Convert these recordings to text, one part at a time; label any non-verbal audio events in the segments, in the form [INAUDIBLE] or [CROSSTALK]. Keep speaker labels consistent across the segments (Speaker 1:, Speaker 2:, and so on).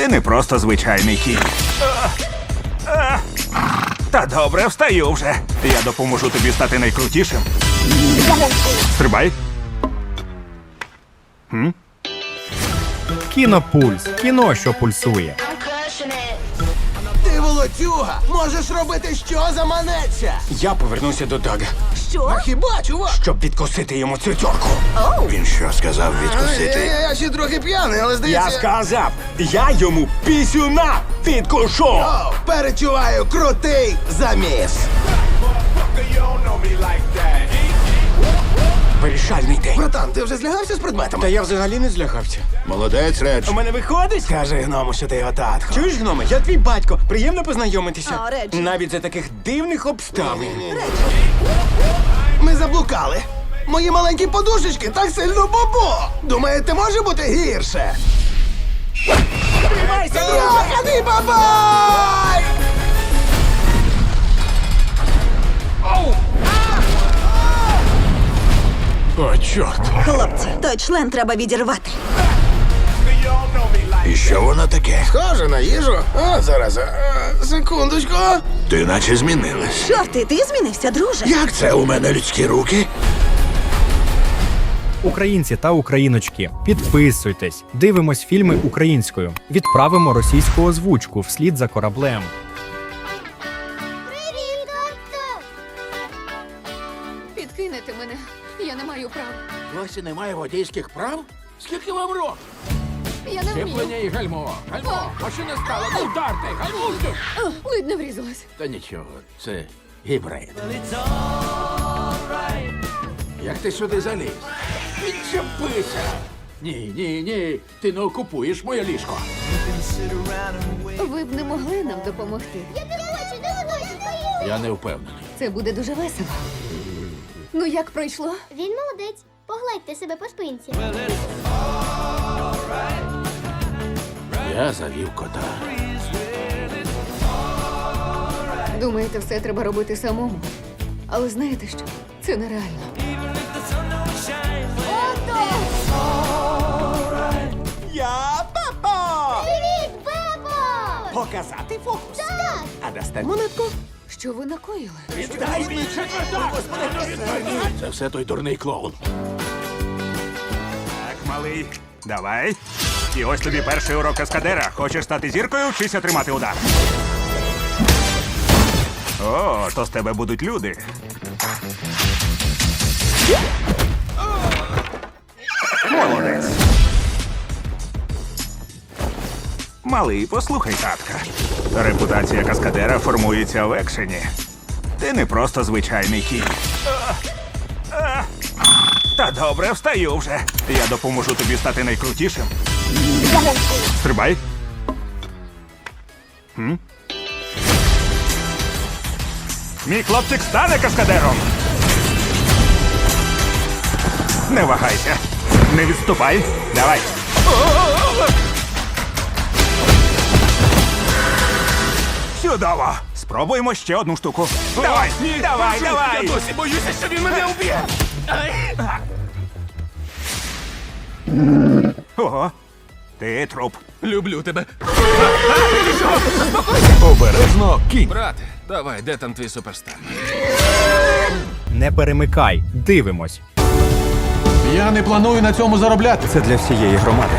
Speaker 1: Ти не просто звичайний кінь. Та добре, встаю вже. Я допоможу тобі стати найкрутішим. Стрибай.
Speaker 2: Кінопульс. Кіно, що пульсує.
Speaker 3: Ти волоцюга! Можеш робити що заманеться!
Speaker 4: Я повернуся до Дага,
Speaker 3: А хіба, чувак?
Speaker 4: щоб відкусити йому цю тьорку.
Speaker 5: Він що сказав
Speaker 3: Я,
Speaker 5: відкусити?
Speaker 3: я, я ще трохи п'яний, але
Speaker 4: Я сказав, я йому пісюна відкушу.
Speaker 3: О, перечуваю крутий заміс.
Speaker 4: Вирішальний день.
Speaker 3: Братан, ти вже злягався з предметами?
Speaker 4: Та я взагалі не злягався.
Speaker 5: Молодець, Редж.
Speaker 4: У мене виходить?
Speaker 3: Скажи гному, що ти його татко.
Speaker 4: Чуєш, гноме, я твій батько. Приємно познайомитися.
Speaker 6: О, Реджі.
Speaker 4: Навіть за таких дивних обставин.
Speaker 3: Ми заблукали. Мої маленькі подушечки так сильно бобо. Думаєте, може бути гірше?
Speaker 4: Тримайся,
Speaker 3: Йоханий бабай!
Speaker 4: О, чорт.
Speaker 6: Хлопці, той член треба відірвати.
Speaker 5: І що воно таке?
Speaker 3: Схоже на їжу. О, зараз. а, секундочку.
Speaker 5: Ти наче змінилась.
Speaker 6: Чорти, ти змінився, друже.
Speaker 5: Як це у мене людські руки?
Speaker 2: Українці та україночки, підписуйтесь, дивимось фільми українською, відправимо російську озвучку вслід за кораблем.
Speaker 7: Підкинете мене. Я не маю права.
Speaker 8: Досі немає водійських прав? Скільки вам років?
Speaker 7: Я не
Speaker 8: Щеплення
Speaker 7: вмію.
Speaker 8: і гальмо. Гальмо, машина стала, не вдарте, гальмуйте.
Speaker 7: А, Ледь не врізалась.
Speaker 8: Та нічого, це гібрид. Як ти сюди заліз? Відчепися! Ні, ні, ні, ти не окупуєш моє ліжко.
Speaker 7: Ви б не могли нам допомогти.
Speaker 8: Я не впевнений.
Speaker 7: Це буде дуже весело. Ну як пройшло?
Speaker 9: Він молодець. Погладьте себе по спинці.
Speaker 8: Я завів кота.
Speaker 7: Думаєте, все треба робити самому. Але знаєте що? Це нереально.
Speaker 4: Я папа!
Speaker 9: Привіт, Бебо!
Speaker 4: Показати фокус.
Speaker 9: Так!
Speaker 4: А дасте монетку?
Speaker 7: Що ви накоїли?
Speaker 8: Віддай мені четверта! Це все той дурний клоун.
Speaker 1: Так, малий, давай. І ось тобі перший урок каскадера. Хочеш стати зіркою, вчися тримати удар. О, то з тебе будуть люди. Молодець. Малий, послухай, татка. Репутація каскадера формується в екшені. Ти не просто звичайний кінь. Та добре, встаю вже. Я допоможу тобі стати найкрутішим. Стрибай. Хм? Мій хлопчик стане каскадером. Не вагайся. Не відступай. Давай. Чудово. Спробуємо ще одну штуку. Давай, давай, давай.
Speaker 8: Я досі боюся, що він мене вб'є.
Speaker 1: Ого. Ти труп.
Speaker 8: Люблю тебе.
Speaker 5: Обережно, кінь.
Speaker 8: Брате, давай, де там твій суперстар?
Speaker 2: Не перемикай, дивимось.
Speaker 10: Я не планую на цьому заробляти.
Speaker 11: Це для всієї громади.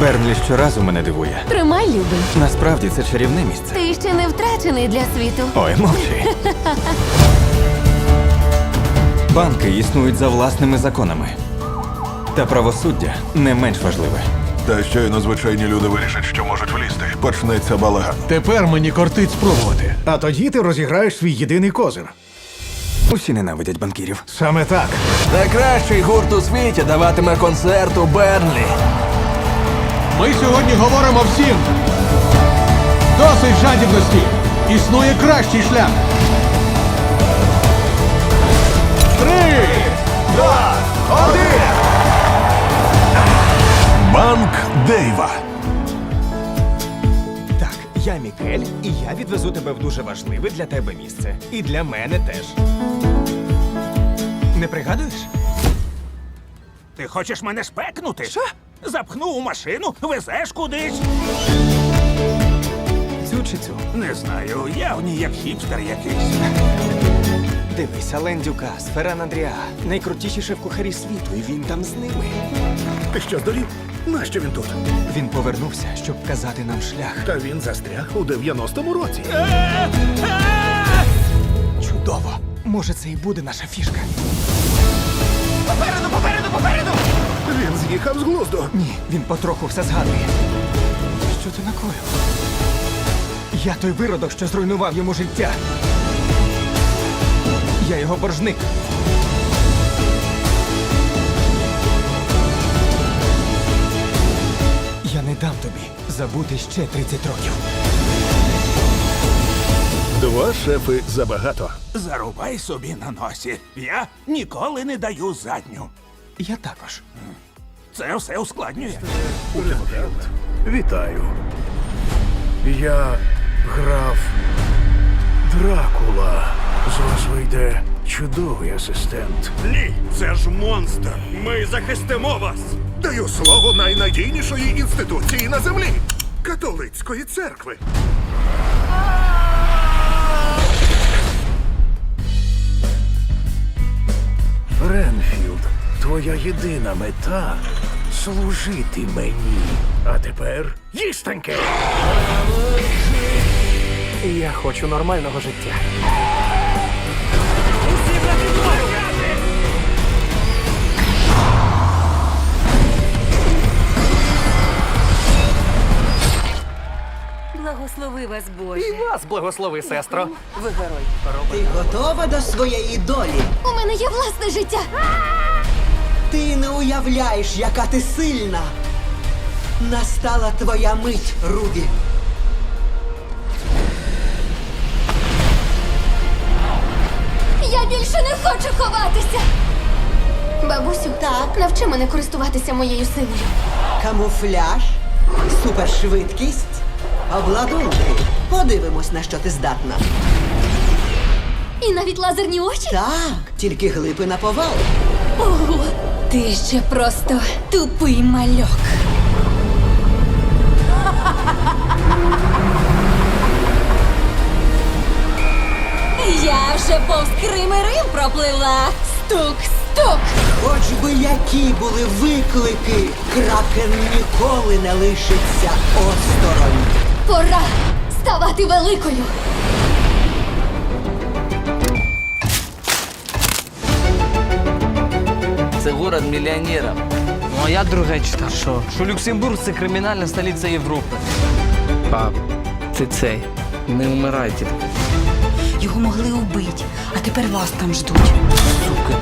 Speaker 11: Бернлі щоразу мене дивує.
Speaker 7: Тримай, любий.
Speaker 11: Насправді це чарівне місце.
Speaker 7: Ти ще не втрачений для світу.
Speaker 11: Ой, мовчи. Банки існують за власними законами. Та правосуддя не менш важливе.
Speaker 5: Та щойно звичайні люди вирішать, що можуть влізти. Почнеться балаган.
Speaker 10: Тепер мені кортить спробувати. А тоді ти розіграєш свій єдиний козир.
Speaker 11: Усі ненавидять банкірів.
Speaker 10: Саме так.
Speaker 8: Найкращий гурт у світі даватиме концерт у Бернлі.
Speaker 10: Ми сьогодні говоримо всім. Досить жадібності. Існує кращий шлях.
Speaker 5: Банк Дейва.
Speaker 4: Так, я Мікель, і я відвезу тебе в дуже важливе для тебе місце. І для мене теж. Не пригадуєш?
Speaker 1: Ти хочеш мене шпекнути?
Speaker 4: Що?
Speaker 1: Запхнув у машину, везеш кудись.
Speaker 11: Цю чи цю?
Speaker 1: Не знаю, явні як хіпстер якийсь.
Speaker 11: Дивись, Ален Дюкас, Ферран Андріа, найкрутіші шеф-кухарі світу, і він там з ними.
Speaker 12: Ти що здурів? Нащо він тут?
Speaker 11: Він повернувся, щоб вказати нам шлях.
Speaker 12: Та він застряг у 90-му році.
Speaker 11: Чудово! Може, це і буде наша фішка. Попереду, попереду, попереду!
Speaker 12: Він з'їхав з глузду.
Speaker 11: Ні, він потроху все згадує. Що ти накоїв? Я той виродок, що зруйнував йому життя. Я його боржник. Забути ще 30 років.
Speaker 12: Два шефи забагато.
Speaker 1: Зарубай собі на носі. Я ніколи не даю задню.
Speaker 11: Я також.
Speaker 1: Це все ускладнює.
Speaker 12: Вітаю. Я граф Дракула. З вас вийде чудовий асистент.
Speaker 5: Ні, це ж монстр. Ми захистимо вас. Даю слово найнадійнішої інституції на землі католицької церкви.
Speaker 12: Ренфілд, твоя єдина мета служити мені. А тепер їстеньки. Я хочу нормального життя.
Speaker 13: Благослови вас, Боже.
Speaker 12: Вас благослови, сестро. Ви герой.
Speaker 14: Ти готова до своєї долі?
Speaker 15: У мене є власне життя.
Speaker 14: Ти не уявляєш, яка ти сильна. Настала твоя мить, Рубі.
Speaker 15: Я більше не хочу ховатися. Бабусю, так, навчи мене користуватися моєю силою.
Speaker 14: Камуфляж, супершвидкість, обладунки. Подивимось, на що ти здатна.
Speaker 15: І навіть лазерні очі.
Speaker 14: Так, тільки глипи на повал.
Speaker 15: Ого, ти ще просто тупий мальок. Я вже повз Крим і Рим проплила. Стук, стук.
Speaker 14: Хоч би які були виклики, кракен ніколи не лишиться осторонь.
Speaker 15: Пора ставати великою.
Speaker 16: Це город мільйонерів. Ну а я друге читав. Що? Що Люксембург це кримінальна столиця Європи. Пап, ти цей. Не вмирайте.
Speaker 13: Його могли убити, а тепер вас там ждуть.
Speaker 16: Сука.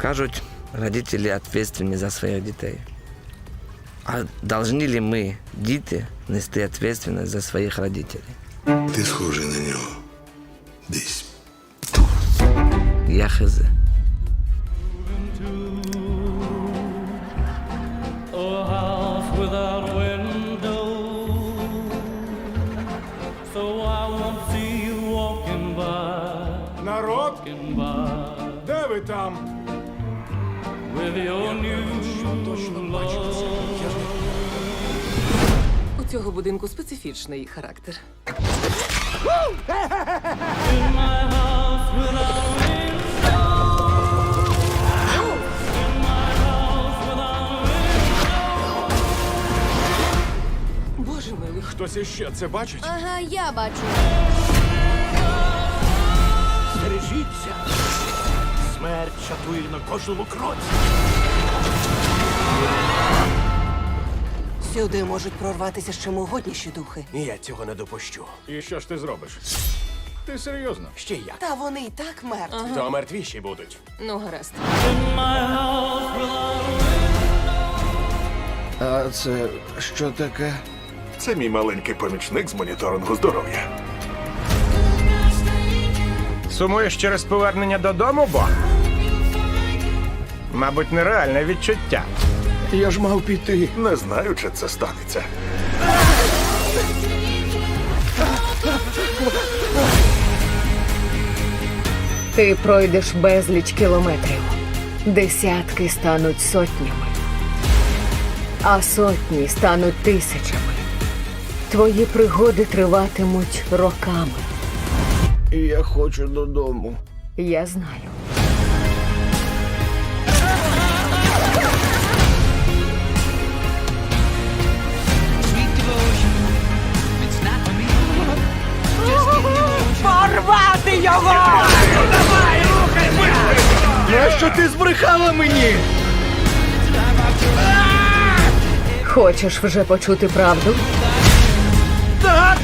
Speaker 16: Кажуть, родителі відповідальні за своїх дітей. А должны ли ми, діти, нести відповідальність за своїх родителей?
Speaker 5: Ти схожий на нього. Десь.
Speaker 16: Я хз.
Speaker 12: Народ? Де ви там?
Speaker 13: У цього будинку специфічний характер. Боже милий.
Speaker 12: Хтось іще це бачить?
Speaker 15: Ага, я бачу.
Speaker 12: Бережіться. Смерть чатує на кожному кроці.
Speaker 14: Сюди можуть прорватися ще могутніші духи.
Speaker 12: Я цього не допущу. І що ж ти зробиш? Ти серйозно? Ще як?
Speaker 14: Та вони і так мертві.
Speaker 12: То мертвіші будуть.
Speaker 13: Ну, гаразд.
Speaker 12: А це що таке?
Speaker 5: Це мій маленький помічник з моніторингу здоров'я.
Speaker 11: Сумуєш через повернення додому, бо? Мабуть, нереальне відчуття.
Speaker 12: Я ж мав піти.
Speaker 5: Не знаю, чи це станеться.
Speaker 7: Ти пройдеш безліч кілометрів. Десятки стануть сотнями, а сотні стануть тисячами. Твої пригоди триватимуть роками.
Speaker 4: Я хочу додому.
Speaker 7: Я знаю.
Speaker 11: Порвати його!
Speaker 4: Нащо ти збрехала мені?
Speaker 7: Хочеш вже почути правду?
Speaker 4: Так!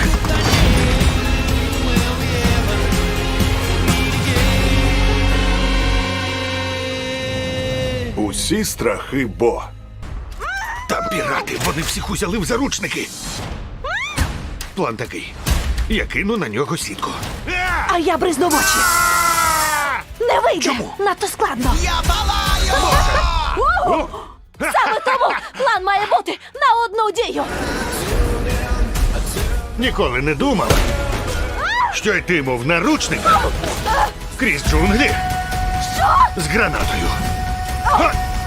Speaker 5: Усі страхи бо. Там пірати, вони всіх узяли в заручники. План такий. Я кину на нього сітку.
Speaker 6: А я бризну в очі. Не вийде. Чому? Надто складно.
Speaker 4: Я палаю!
Speaker 6: Уху! Саме тому план має бути на одну дію.
Speaker 5: Ніколи не думав, що йтиму в наручниках крізь джунглі
Speaker 6: Що?
Speaker 5: з гранатою.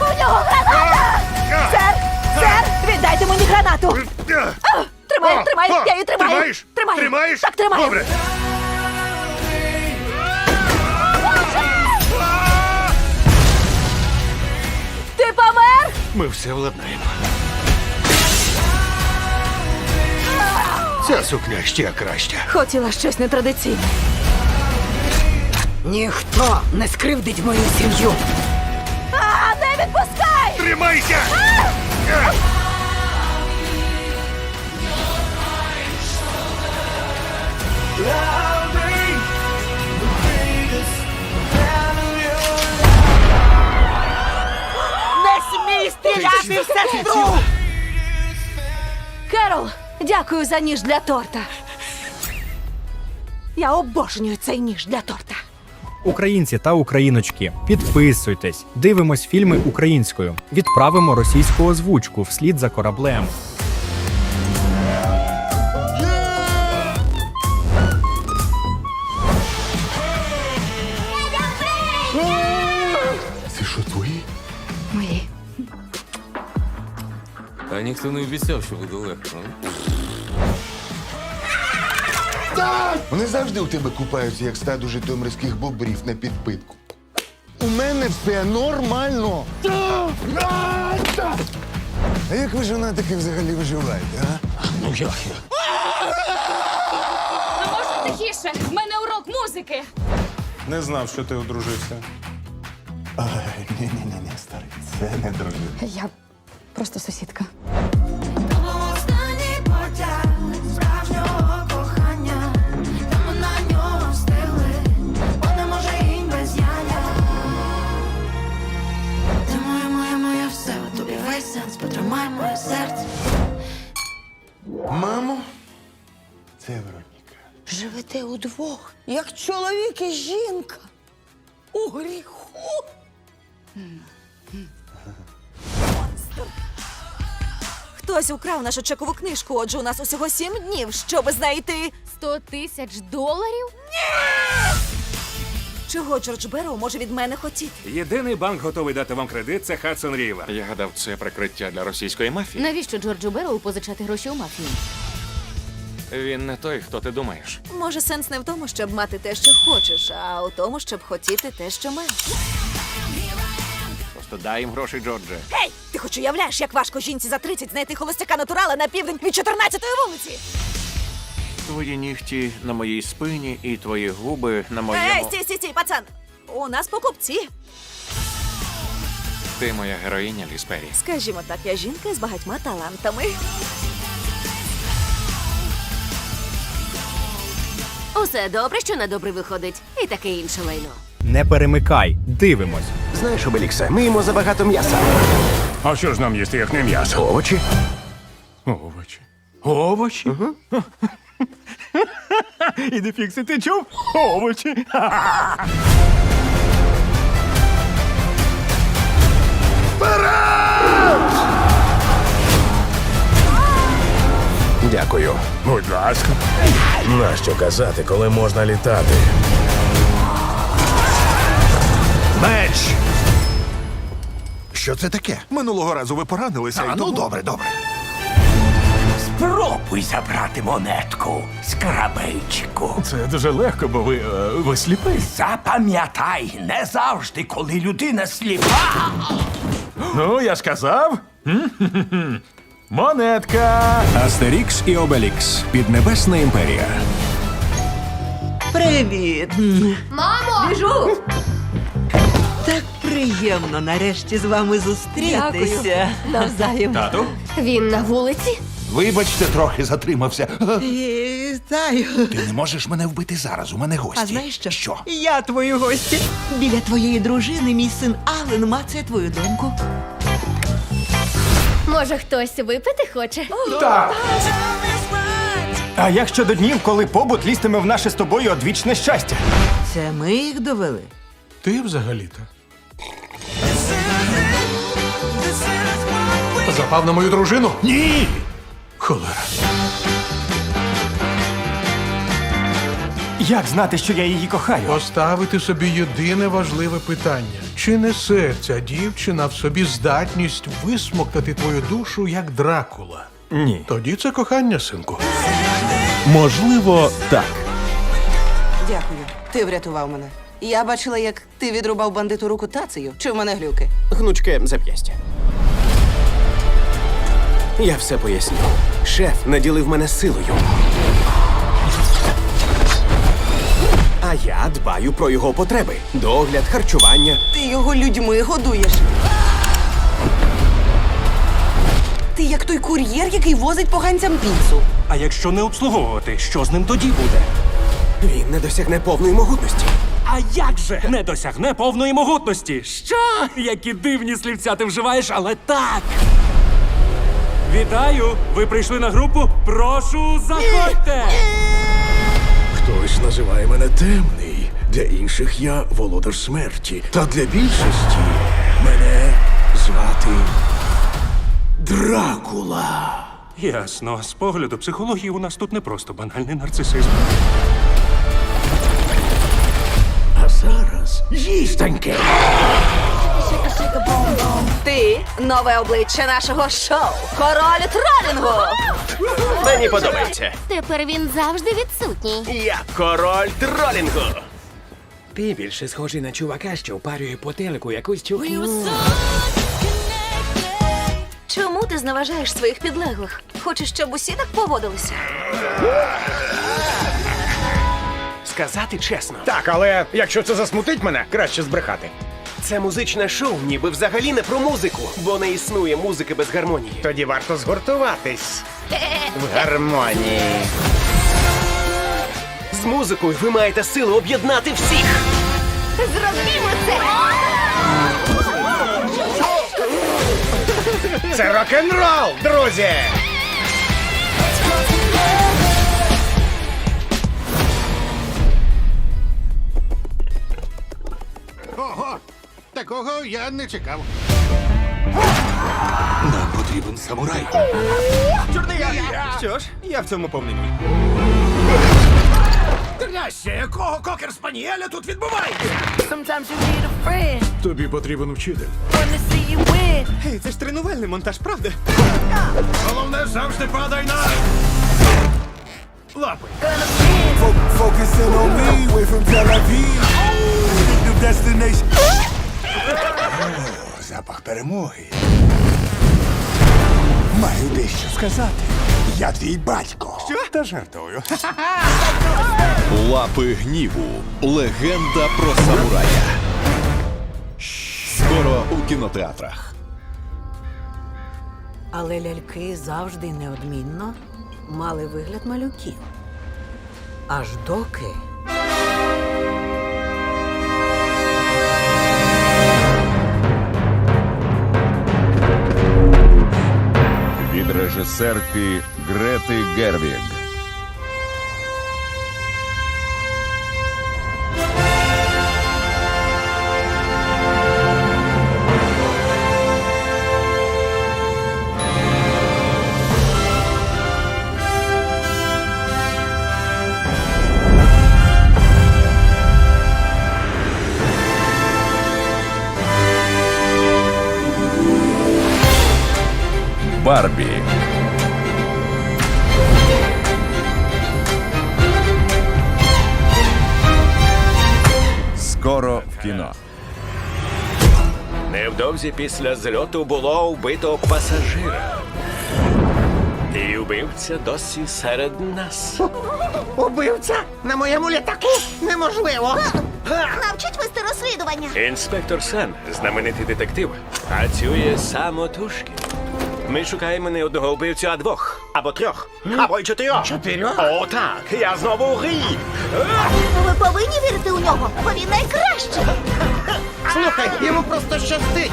Speaker 6: У нього граната! Сер! Сер! Віддайте мені гранату! Тримаю,
Speaker 5: О,
Speaker 6: тримаю,
Speaker 5: о,
Speaker 6: я її тримаю.
Speaker 5: Тримаєш?
Speaker 6: Тримаю.
Speaker 5: Тримаєш?
Speaker 6: Так, тримаю.
Speaker 5: Добре. Ми все владнаємо. Ця сукня ще краща.
Speaker 6: Хотіла щось нетрадиційне. Ніхто не скривдить мою сім'ю. А, не відпускай!
Speaker 5: Тримайся!
Speaker 6: Не смій стріляти в сестру! Керол, дякую за ніж для торта. Я обожнюю цей ніж для торта.
Speaker 2: Українці та україночки, підписуйтесь, дивимось фільми українською, відправимо російську озвучку вслід за кораблем.
Speaker 16: А ніхто не обіцяв, що буде легко.
Speaker 17: Вони завжди у тебе купаються, як стадо житомирських бобрів на підпитку. У мене все нормально. А як ви жонатики взагалі виживаєте, а? Ну як я?
Speaker 15: Можна тихіше? В мене урок музики.
Speaker 12: Не знав, що ти одружився.
Speaker 17: Ні-ні-ні, ні, старий, це не дружина.
Speaker 6: Я просто сусідка.
Speaker 15: Сенс, потримай моє серце.
Speaker 17: Мамо, це Вероніка.
Speaker 6: Живете удвох, як чоловік і жінка. У гріху. Хтось украв нашу чекову книжку, отже, у нас усього сім днів, щоб знайти.
Speaker 15: Сто тисяч доларів?
Speaker 6: Чого Джордж Берроу може від мене хотіти?
Speaker 12: Єдиний банк готовий дати вам кредит це Хадсон Рівер.
Speaker 18: Я гадав, це прикриття для російської мафії.
Speaker 15: Навіщо Джорджу Берроу позичати гроші у мафії?
Speaker 18: Він не той, хто ти думаєш.
Speaker 6: Може, сенс не в тому, щоб мати те, що хочеш, а у тому, щоб хотіти те, що маєш.
Speaker 18: Просто дай їм гроші, Джордже.
Speaker 6: Гей! Хоч уявляєш, як важко жінці за 30 знайти холостяка натурала на південь від 14-ї вулиці?
Speaker 18: Твої нігті на моїй спині і твої губи на
Speaker 6: Ей,
Speaker 18: моєму.
Speaker 6: стій, стій, стій, пацан! У нас покупці.
Speaker 18: Ти моя героїня, Ліспері.
Speaker 6: Скажімо так, я жінка з багатьма талантами.
Speaker 15: Усе добре, що на добре виходить. І таке інше лайно.
Speaker 2: Не перемикай, дивимось.
Speaker 4: Знаєш, Обеліксе, ми їмо забагато м'яса.
Speaker 12: А що ж нам їсти, як не м'ясо?
Speaker 4: Овочі.
Speaker 12: Овочі. Овочі? [LAUGHS] Іди фікси, ти чув? Овочі. [LAUGHS]
Speaker 4: Дякую.
Speaker 12: Будь ласка.
Speaker 4: Нащо казати, коли можна літати?
Speaker 5: Меч! Що це таке?
Speaker 19: Минулого разу ви поранилися.
Speaker 5: А, ну добре, добре.
Speaker 19: Спробуй забрати монетку, скарабейчику.
Speaker 10: Це дуже легко, бо ви, е, ви сліпий.
Speaker 19: Запам'ятай, не завжди, коли людина сліпа.
Speaker 10: Ну, я ж казав. [LAUGHS] Монетка.
Speaker 19: Астерікс і Обелікс. Піднебесна імперія.
Speaker 14: Привіт!
Speaker 7: Мамо! Біжу!
Speaker 14: Так приємно нарешті з вами зустрітися. Навзаєм.
Speaker 10: Тату?
Speaker 7: Він на вулиці?
Speaker 5: Вибачте, трохи затримався.
Speaker 14: Вітаю.
Speaker 5: Ти не можеш мене вбити зараз, у мене гості.
Speaker 14: А знаєш що?
Speaker 5: Що?
Speaker 14: Я твої гості. Біля твоєї дружини мій син Ален мацає твою доньку.
Speaker 7: Може, хтось випити хоче?
Speaker 15: А як щодо днів, коли побут лістиме в наше з тобою одвічне щастя?
Speaker 14: Це ми їх довели.
Speaker 10: Ти взагалі-то. Запав на мою дружину? Ні! Холера.
Speaker 15: Як знати, що я її кохаю?
Speaker 10: Поставити собі єдине важливе питання: чи несе ця дівчина в собі здатність висмоктати твою душу як Дракула?
Speaker 15: Ні.
Speaker 10: Тоді це кохання, синку.
Speaker 19: Можливо, так.
Speaker 14: Дякую. Ти врятував мене. Я бачила, як ти відрубав бандиту руку тацею. Чи в мене глюки?
Speaker 4: Гнучке зап'ястя. Я все поясню. Шеф наділив мене силою. А я дбаю про його потреби: догляд, харчування.
Speaker 14: Ти його людьми годуєш. Ти як той кур'єр, який возить поганцям піцу.
Speaker 4: А якщо не обслуговувати, що з ним тоді буде? Він не досягне повної могутності.
Speaker 15: А як же не досягне повної могутності? Що? Які дивні слівця ти вживаєш, але так. Вітаю! Ви прийшли на групу? Прошу, заходьте!
Speaker 10: Хтось називає мене темний. Для інших я володар смерті. Та для більшості мене звати Дракула.
Speaker 15: Ясно, з погляду психології у нас тут не просто банальний нарцисизм.
Speaker 10: А зараз їстоньке.
Speaker 6: Нове обличчя нашого шоу. Король тролінгу.
Speaker 4: Мені подобається.
Speaker 7: Тепер він завжди відсутній.
Speaker 4: Я король тролінгу. Ти більше схожий на чувака, що впарює по телеку якусь чухню.
Speaker 6: Чому ти зневажаєш своїх підлеглих? Хочеш, щоб усі так поводилися?
Speaker 4: Сказати чесно,
Speaker 15: Так, але якщо це засмутить мене, краще збрехати.
Speaker 4: Це музичне шоу, ніби взагалі не про музику, бо не існує музики без гармонії.
Speaker 15: Тоді варто згуртуватись в гармонії.
Speaker 4: З музикою ви маєте силу об'єднати всіх.
Speaker 7: Зробімо це!
Speaker 15: Це рок-н-рол, друзі!
Speaker 5: Такого я не чекав.
Speaker 10: Нам потрібен самурай.
Speaker 15: Що ж, я в цьому повний.
Speaker 5: Трясся, якого кокер спаніеля тут відбувається?
Speaker 10: Тобі потрібен вчитель.
Speaker 15: Гей, це ж тренувальний монтаж, правда?
Speaker 5: Головне завжди падай на лапи.
Speaker 11: Focusing on me, way from Tel Aviv. New destination. О, запах перемоги. Маю дещо сказати. Я твій батько. Що? Та жартую.
Speaker 19: Лапи гніву. Легенда про самурая. Скоро у кінотеатрах.
Speaker 14: Але ляльки завжди неодмінно мали вигляд малюків. Аж доки.
Speaker 19: Режисерки Грети Гервіг.
Speaker 12: Кіно.
Speaker 4: Невдовзі після зльоту було вбито пасажира. І вбивця досі серед нас. [LAUGHS]
Speaker 20: Убивця на моєму літаку неможливо. [LAUGHS]
Speaker 15: Навчить вести розслідування.
Speaker 4: Інспектор Сан, знаменитий детектив, працює самотужки. Ми шукаємо не одного вбивцю, а двох. Або трьох. Або й чотирьох.
Speaker 20: Чотирьох?
Speaker 4: О, так. Я знову у грі.
Speaker 15: Ви повинні вірити у нього, бо він найкращий.
Speaker 20: Слухай, йому просто щастить.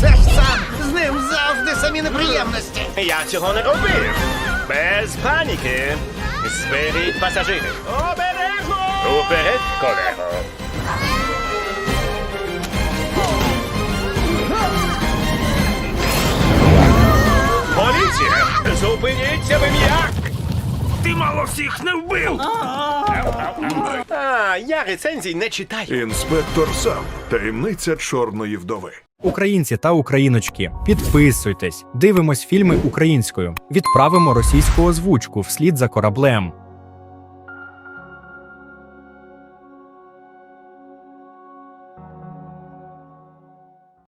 Speaker 20: Це ж сам, з ним завжди самі неприємності.
Speaker 4: Я цього не робив. Без паніки. Зберіть пасажирів. Обережно! Уперед, колего. Поліція! Зупиніться ви м'як! Ти мало всіх не вбив! А, я рецензій не читаю.
Speaker 5: Інспектор сам. Таємниця чорної вдови.
Speaker 2: Українці та україночки, підписуйтесь, дивимось фільми українською, відправимо російську озвучку вслід за кораблем.